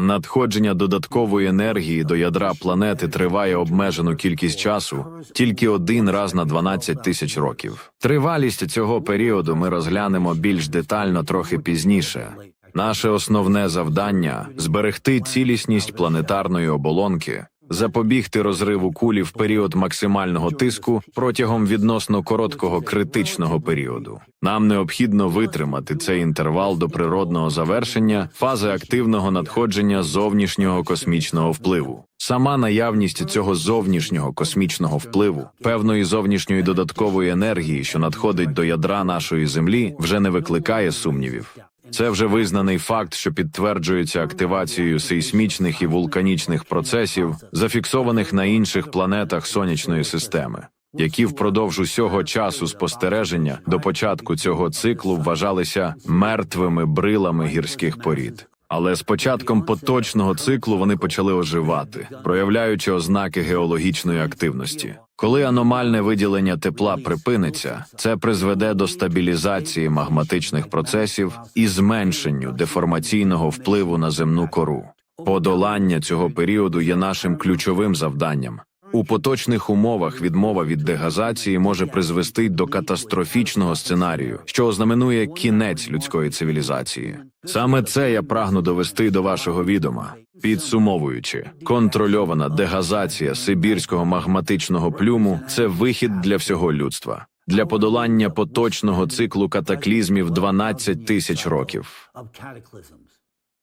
Надходження додаткової енергії до ядра планети триває обмежену кількість часу тільки один раз на 12 тисяч років. Тривалість цього періоду ми розглянемо більш детально трохи пізніше. Наше основне завдання зберегти цілісність планетарної оболонки, запобігти розриву кулі в період максимального тиску протягом відносно короткого критичного періоду. Нам необхідно витримати цей інтервал до природного завершення фази активного надходження зовнішнього космічного впливу. Сама наявність цього зовнішнього космічного впливу, певної зовнішньої додаткової енергії, що надходить до ядра нашої землі, вже не викликає сумнівів. Це вже визнаний факт, що підтверджується активацією сейсмічних і вулканічних процесів, зафіксованих на інших планетах сонячної системи, які впродовж усього часу спостереження до початку цього циклу вважалися мертвими брилами гірських порід. Але з початком поточного циклу вони почали оживати, проявляючи ознаки геологічної активності. Коли аномальне виділення тепла припиниться, це призведе до стабілізації магматичних процесів і зменшенню деформаційного впливу на земну кору. Подолання цього періоду є нашим ключовим завданням. У поточних умовах відмова від дегазації може призвести до катастрофічного сценарію, що ознаменує кінець людської цивілізації. Саме це я прагну довести до вашого відома. Підсумовуючи, контрольована дегазація сибірського магматичного плюму це вихід для всього людства для подолання поточного циклу катаклізмів 12 тисяч років.